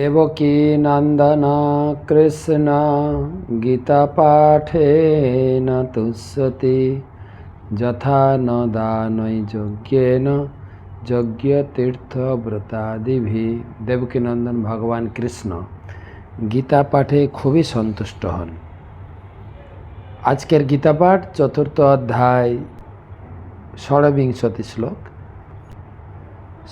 দেবকী নন্দন কৃষ্ণ গীতা পাঠেন তুষ্যতি, যথা ন দানৈ যজ্ঞেন যজ্ঞ তীর্থ ব্রতাদিভি দেবকী নন্দন ভগবান কৃষ্ণ গীতা পাঠে খুবই সন্তুষ্ট হন। আজকের গীতা পাঠ চতুর্থ অধ্যায় ষড়বিংশতি শ্লোক।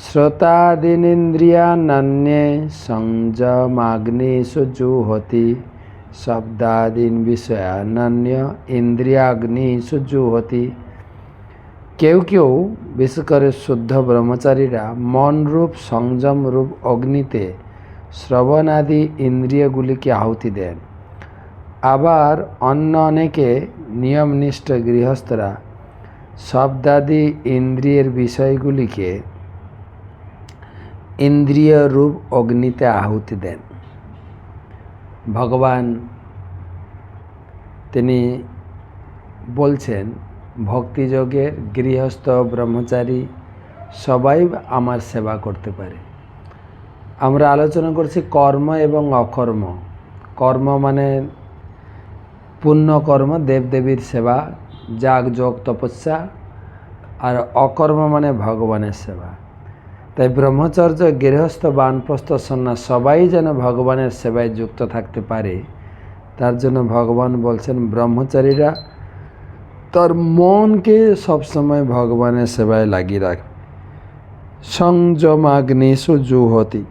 শ্রোতাদিনিন্দ্রিয়ান্যে সংযমাগ্নিষু জুহতি শব্দাদিন বিষয়ান্য ইন্দ্রিয়াগ্নিষু জুহতি। কেউ কেউ বিশেষ করে শুদ্ধ ব্রহ্মচারীরা, মনরূপ, সংযমরূপ অগ্নিতে শ্রবণাদি ইন্দ্রিয়গুলিকে আহুতি দেন। আবার অন্য অনেকে নিয়মনিষ্ঠ গৃহস্থরা শব্দাদি ইন্দ্রিয়ের বিষয়গুলিকে ইন্দ্রিয় রূপ অগ্নিতে আহুতি দেন। ভগবান তিনি বলছেন ভক্তিযোগের গৃহস্থ, ব্রহ্মচারী সবাই আমার সেবা করতে পারে। আমরা আলোচনা করছি কর্ম এবং অকর্ম। কর্ম মানে পুণ্যকর্ম দেবদেবীর সেবা, যাগ, যোগ, তপস্যা। আর অকর্ম মানে ভগবানের সেবা। তাই ব্রহ্মচর্য, গৃহস্থ, বানপ্রস্থ, সন্ন্যাস সবাই যেন ভগবানের সেবায় যুক্ত থাকতে পারে। তার জন্য ভগবান বলছেন, ব্রহ্মচারীরা, তার মনকে সবসময় ভগবানের সেবায় লাগিয়ে রাখ। সংযমাগ্নিশু জুহতি।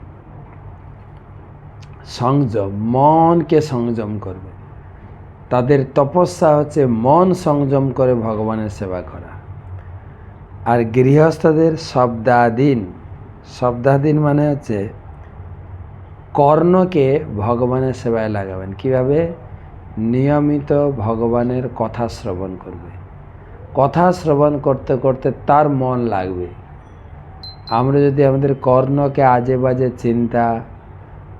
সংযম, মনকে সংযম করবে। তাদের তপস্যা হচ্ছে মন সংযম করে ভগবানের সেবা করা। আর গৃহস্থদের শব্দাধীন শব্দাধীন মানে হচ্ছে কর্ণকে ভগবানের সেবায় লাগাবেন। কীভাবে? নিয়মিত ভগবানের কথা শ্রবণ করবে। কথা শ্রবণ করতে করতে তার মন লাগবে। আমরা যদি আমাদের কর্ণকে আজে বাজে চিন্তা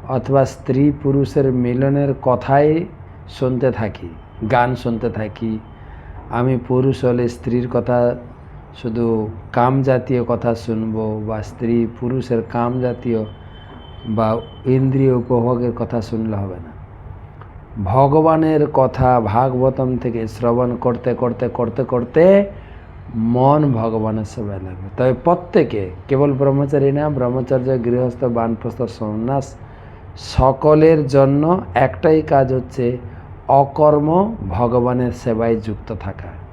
অথবা স্ত্রী পুরুষের মিলনের কথাই শুনতে থাকি, গান শুনতে থাকি, আমি পুরুষ হলে স্ত্রীর কথা শুধু কাম জাতীয় কথা শুনব বা স্ত্রী পুরুষের কাম জাতীয় বা ইন্দ্রিয় উপভোগের কথা শুনলে হবে না। ভগবানের কথা ভাগবতম থেকে শ্রবণ করতে করতে করতে করতে মন ভগবানের সেবায় লাগবে। তবে প্রত্যেকে, কেবল ব্রহ্মচারী না, ব্রহ্মচর্য, গৃহস্থ, বানপ্রস্থ, সন্ন্যাস, সকলের জন্য একটাই কাজ হচ্ছে অকর্ম ভগবানের সেবায় যুক্ত থাকা।